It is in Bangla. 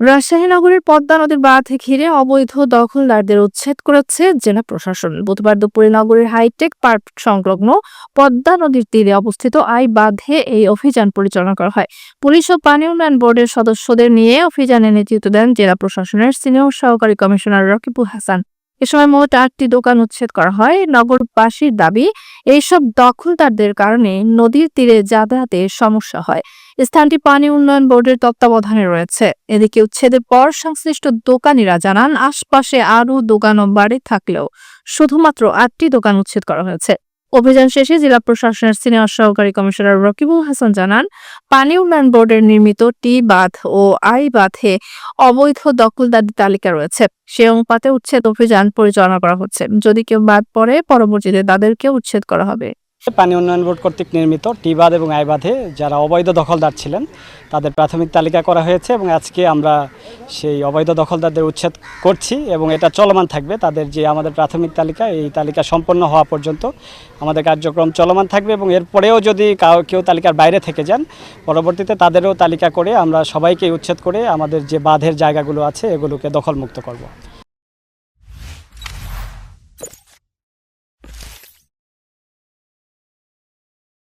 রাজশাহী নগরের পদ্মা নদীর বাঁধে ঘিরে অবৈধ দখলদারদের উচ্ছেদ করেছে জেলা প্রশাসন। বুধবার দুপুরে নগরের হাইটেক পার্ক সংলগ্ন পদ্মা নদীর তীরে অবস্থিত আই বাঁধে এই অভিযান পরিচালনা করা হয়। পুলিশ ও পানি উন্নয়ন বোর্ডের সদস্যদের নিয়ে অভিযানে নেতৃত্ব দেন জেলা প্রশাসনের সিনিয়র সহকারী কমিশনার রকিবুল হাসান। এ সময় মোট আটটি দোকান উচ্ছেদ করা হয়। নগরবাসীর দাবি, এইসব দখলদারদের কারণে নদীর তীরে যাতায়াতে সমস্যা হয়। স্থানটি পানি উন্নয়ন বোর্ডের তত্ত্বাবধানে রয়েছে। এদিকে উচ্ছেদের পর সংশ্লিষ্ট দোকানিরা জানান, আশপাশে আরও দোকান বাড়ি থাকলেও শুধুমাত্র আটটি দোকান উচ্ছেদ করা হয়েছে। অভিযান শেষে জেলা প্রশাসনের সিনিয়র সহকারী কমিশনার রকিবুল হাসান জানান পানি উন্নয়ন বোর্ডের নির্মিত টি বাঁধ ও আই বাঁধে অবৈধ দখলদারি তালিকা রয়েছে। সে অনুপাতে উচ্ছেদ অভিযান পরিচালনা করা হচ্ছে। যদি কেউ বাদ পড়ে, পরবর্তীতে তাদেরকে উচ্ছেদ করা হবে। পানি উন্নয়ন বোর্ড কর্তৃক নির্মিত টিবাদ এবং আইবাধে যারা অবৈধ দখলদার ছিলেন, তাদের প্রাথমিক তালিকা করা হয়েছে এবং আজকে আমরা সেই অবৈধ দখলদারদের উচ্ছেদ করছি এবং এটা চলমান থাকবে। তাদের যে আমাদের প্রাথমিক তালিকা, এই তালিকা সম্পন্ন হওয়া পর্যন্ত আমাদের কার্যক্রম চলমান থাকবে এবং এরপরেও যদি কাউ, কেউ তালিকার বাইরে থেকে যান, পরবর্তীতে তাদেরও তালিকা করে আমরা সবাইকে উচ্ছেদ করে আমাদের যে বাঁধের জায়গাগুলো আছে, এগুলোকে দখলমুক্ত করব।